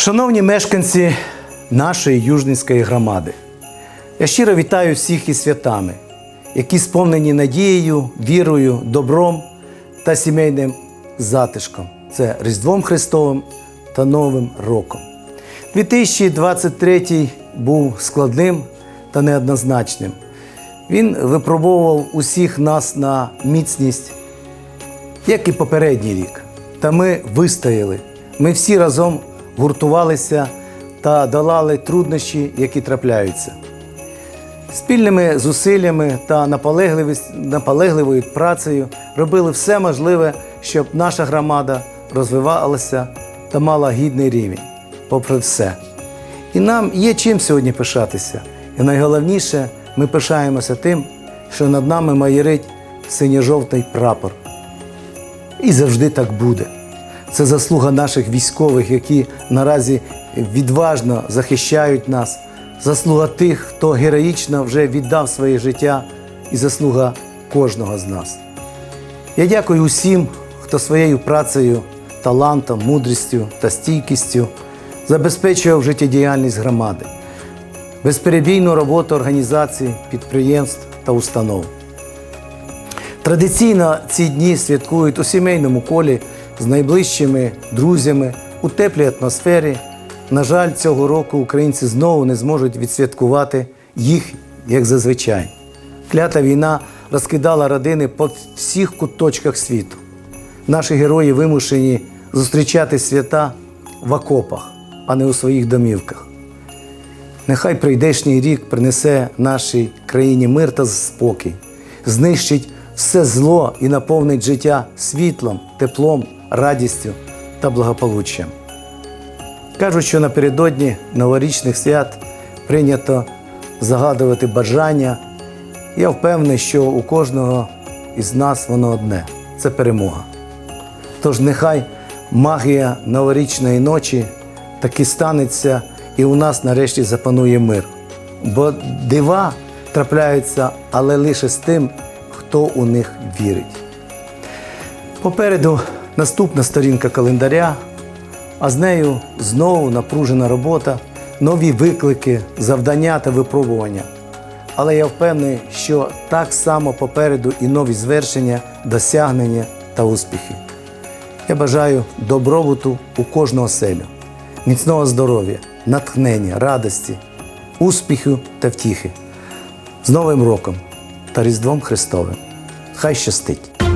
Шановні мешканці нашої Южненської громади, я щиро вітаю всіх із святами, які сповнені надією, вірою, добром та сімейним затишком. Це Різдвом Христовим та Новим роком. 2023 був складним та неоднозначним. Він випробовував усіх нас на міцність, як і попередній рік. Та ми вистояли. Ми всі разом гуртувалися та долали труднощі, які трапляються. Спільними зусиллями та наполегливою працею робили все можливе, щоб наша громада розвивалася та мала гідний рівень, попри все. І нам є чим сьогодні пишатися. І найголовніше, ми пишаємося тим, що над нами майорить синьо-жовтий прапор. І завжди так буде. Це заслуга наших військових, які наразі відважно захищають нас, заслуга тих, хто героїчно вже віддав своє життя, і заслуга кожного з нас. Я дякую усім, хто своєю працею, талантом, мудрістю та стійкістю забезпечував життєдіяльність громади, безперебійну роботу організацій, підприємств та установ. Традиційно ці дні святкують у сімейному колі з найближчими друзями у теплій атмосфері. На жаль, цього року українці знову не зможуть відсвяткувати їх, як зазвичай. Клята війна розкидала родини по всіх куточках світу. Наші герої вимушені зустрічати свята в окопах, а не у своїх домівках. Нехай прийдешній рік принесе нашій країні мир та спокій, знищить все зло і наповнить життя світлом, теплом, радістю та благополуччям. Кажуть, що напередодні новорічних свят прийнято загадувати бажання. Я впевнений, що у кожного із нас воно одне це перемога. Тож нехай магія новорічної ночі таки станеться і у нас нарешті запанує мир. Бо дива трапляються, але лише з тим, хто у них вірить. Попереду наступна сторінка календаря, а з нею знову напружена робота, нові виклики, завдання та випробування. Але я впевнений, що так само попереду і нові звершення, досягнення та успіхи. Я бажаю добробуту у кожного селю, міцного здоров'я, натхнення, радості, успіху та втіхи. З Новим роком та Різдвом Христовим. Хай щастить!